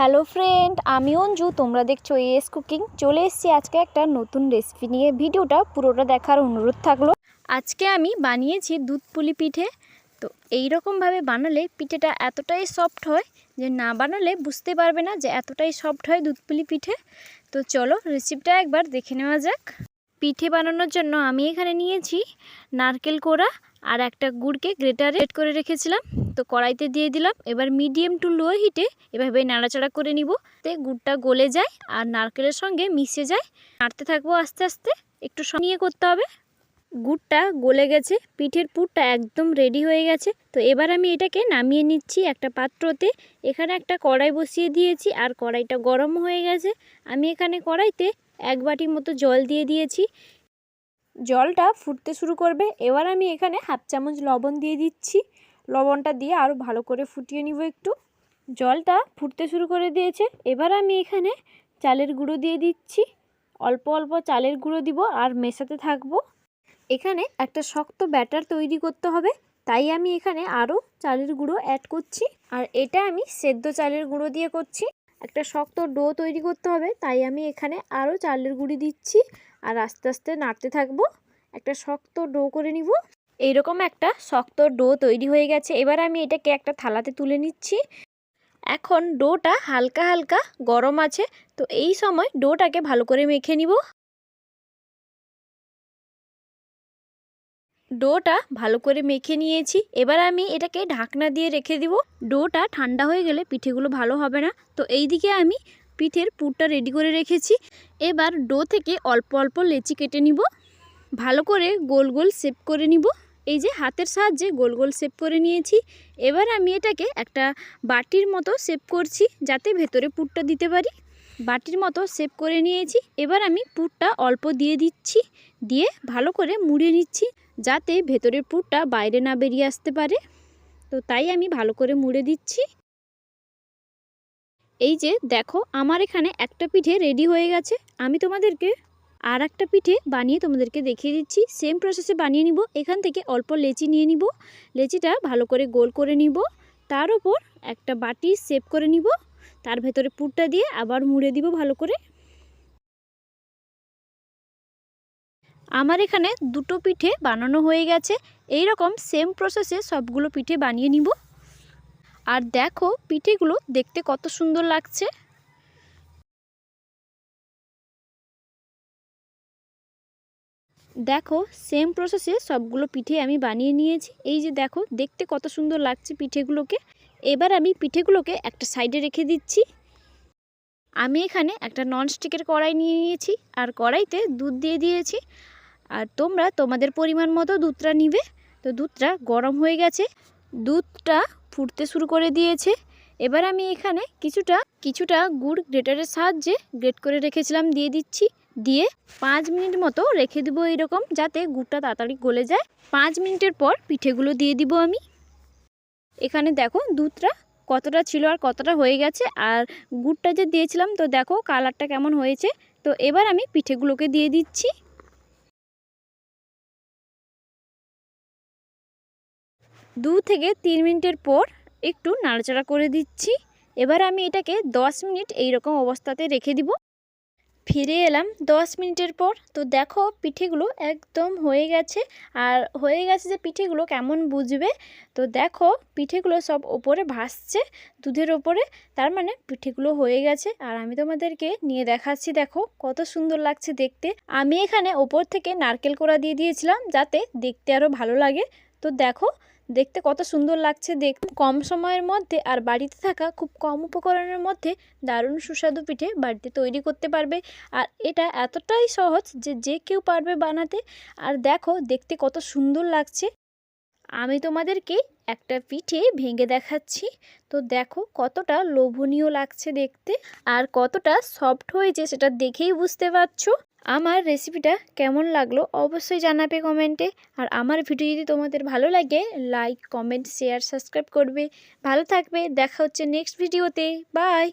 Hello friend আমি অঞ্জু, তোমরা দেখছ এস কুকিং চলে এসেছি আজকে একটা নতুন রেসিপি নিয়ে। ভিডিওটা পুরোটা দেখার অনুরোধ থাকল। আজকে আমি বানিয়েছি দুধ পুলি পিঠে। তো এই রকমভাবে বানালে পিঠেটা এতটাই সফট হয় যে না বানালে বুঝতে পারবে না যে এতটাই সফট হয় দুধ পুলি পিঠে। তো চলো রেসিপিটা একবার দেখে নেওয়া যাক। পিঠে বানানোর জন্য আমি এখানে নিয়েছি নারকেল কোড়া আর একটা গুড়কে গ্রেটারে করে রেখেছিলাম। তো কড়াইতে দিয়ে দিলাম। এবার মিডিয়াম টু লো হিটে এভাবে নাড়াচাড়া করে নিব। তে গুড়টা গলে যায় আর নারকেলের সঙ্গে মিশে যায়। নাড়তে থাকব আস্তে আস্তে। একটু নিয়ে করতে হবে। গুড়টা গলে গেছে। পিঠের পুরটা একদম রেডি হয়ে গেছে। তো এবার আমি এটাকে নামিয়ে নিচ্ছি একটা পাত্রতে। এখানে একটা কড়াই বসিয়ে দিয়েছি আর কড়াইটা গরম হয়ে গেছে। আমি এখানে কড়াইতে এক বাটি মতো জল দিয়ে দিয়েছি। জলটা ফুটতে শুরু করবে। এবার আমি এখানে হাফ চামচ লবণ দিয়ে দিচ্ছি। লবণটা দিয়ে আরও ভালো করে ফুটিয়ে নিব একটু। জলটা ফুটতে শুরু করে দিয়েছে। এবার আমি এখানে চালের গুঁড়ো দিয়ে দিচ্ছি। অল্প অল্প চালের গুঁড়ো দিব আর মেশাতে থাকব। এখানে একটা শক্ত ব্যাটার তৈরি করতে হবে। তাই আমি এখানে আরও চালের গুঁড়ো অ্যাড করছি। আর এটা আমি সেদ্ধ চালের গুঁড়ো দিয়ে করছি। একটা শক্ত ডো তৈরি করতে হবে। তাই আমি এখানে আরও চালের গুঁড়ি দিচ্ছি। আর আস্তে আস্তে নাড়তে থাকব। একটা শক্ত ডো করে নিব। এইরকম একটা শক্ত ডো তৈরি হয়ে গেছে। এবার আমি এটাকে একটা থালাতে তুলে নিচ্ছি। এখন ডোটা হালকা হালকা গরম আছে। তো এই সময় ডোটাকে ভালো করে মেখে নিব। ডোটা ভালো করে মেখে নিয়েছি। এবার আমি এটাকে ঢাকনা দিয়ে রেখে দিব। ডোটা ঠান্ডা হয়ে গেলে পিঠেগুলো ভালো হবে না। তো এই দিকে আমি পিঠের পুরটা রেডি করে রেখেছি। এবার ডো থেকে অল্প অল্প লেচি কেটে নিব। ভালো করে গোল গোল শেপ করে নিব। এই যে হাতের সাহায্যে গোল গোল শেপ করে নিয়েছি। এবার আমি এটাকে একটা বাটির মতো শেপ করছি, যাতে ভেতরে পুরটা দিতে পারি। বাটির মতো শেপ করে নিয়েছি। এবার আমি পুরটা অল্প দিয়ে দিচ্ছি, দিয়ে ভালো করে মুড়ে নিচ্ছি, যাতে ভেতরের পুরটা বাইরে না বেরিয়ে আসতে পারে। তো তাই আমি ভালো করে মুড়ে দিচ্ছি। এই যে দেখো, আমার এখানে একটা পিঠে রেডি হয়ে গেছে। আমি তোমাদেরকে আর একটা পিঠে বানিয়ে তোমাদেরকে দেখিয়ে দিচ্ছি। সেম প্রসেসে বানিয়ে নিব। এখান থেকে অল্প লেচি নিয়ে নিব। লেচিটা ভালো করে গোল করে নিব। তার ওপর একটা বাটি সেভ করে নিব। তার ভেতরে পুরটা দিয়ে আবার মুড়ে দিব ভালো করে। আমার এখানে দুটো পিঠে বানানো হয়ে গেছে। এই রকম সেম প্রসেসে সবগুলো পিঠে বানিয়ে নিব। আর দেখো পিঠেগুলো দেখতে কত সুন্দর লাগছে। দেখো সেম প্রসেসে সবগুলো পিঠে আমি বানিয়ে নিয়েছি। এই যে দেখো, দেখতে কত সুন্দর লাগছে পিঠেগুলোকে। এবার আমি পিঠেগুলোকে একটা সাইডে রেখে দিচ্ছি। আমি এখানে একটা ননস্টিকের কড়াই নিয়ে নিয়েছি আর কড়াইতে দুধ দিয়ে দিয়েছি। আর তোমরা তোমাদের পরিমাণ মতো দুধটা নিবে। তো দুধটা গরম হয়ে গেছে। দুধটা ফুটতে শুরু করে দিয়েছে। এবার আমি এখানে কিছুটা কিছুটা গুড় গ্রেটারের সাহায্যে গ্রেট করে রেখেছিলাম, দিয়ে দিচ্ছি। দিয়ে পাঁচ মিনিট মতো রেখে দেবো এইরকম, যাতে গুড়টা তাড়াতাড়ি গলে যায়। পাঁচ মিনিটের পর পিঠেগুলো দিয়ে দিব আমি। এখানে দেখো দুধটা কতটা ছিল আর কতটা হয়ে গেছে, আর গুড়টা যে দিয়েছিলাম, তো দেখো কালারটা কেমন হয়েছে। তো এবার আমি পিঠেগুলোকে দিয়ে দিচ্ছি। দু থেকে তিন মিনিটের পর একটু নাড়াচাড়া করে দিচ্ছি। এবার আমি এটাকে দশ মিনিট এই রকম অবস্থাতে রেখে দিব। ফিরে এলাম দশ মিনিটের পর। তো দেখো পিঠেগুলো একদম হয়ে গেছে। আর হয়ে গেছে যে পিঠেগুলো কেমন বুঝবে? তো দেখো পিঠেগুলো সব ওপরে ভাসছে দুধের ওপরে। তার মানে পিঠেগুলো হয়ে গেছে। আর আমি তোমাদেরকে নিয়ে দেখাচ্ছি, দেখো কত সুন্দর লাগছে দেখতে। আমি এখানে ওপর থেকে নারকেল কোড়া দিয়ে দিয়েছিলাম যাতে দেখতে আরও ভালো লাগে। তো দেখো, দেখতে কত সুন্দর লাগছে দেখ, কম সময়ের মধ্যে আর বাড়িতে থাকা খুব কম উপকরণের মধ্যে দারুণ সুস্বাদু পিঠে বাড়িতে তৈরি করতে পারবে। আর এটা এতটাই সহজ যে যে কেউ পারবে বানাতে। আর দেখো, দেখতে কত সুন্দর লাগছে। আমি তোমাদেরকে একটা পিঠে ভেঙে দেখাচ্ছি। তো দেখো কতটা লোভনীয় লাগছে দেখতে আর কতটা সফট হয়েছে সেটা দেখেই বুঝতে পারছ। আমার রেসিপিটা কেমন লাগল অবশ্যই জানাবে কমেন্টে আর আমার ভিডিও যদি তোমাদের ভালো লাগে লাইক কমেন্ট শেয়ার সাবস্ক্রাইব করবে। ভালো থাকবে, দেখা হচ্ছে নেক্সট ভিডিওতে বাই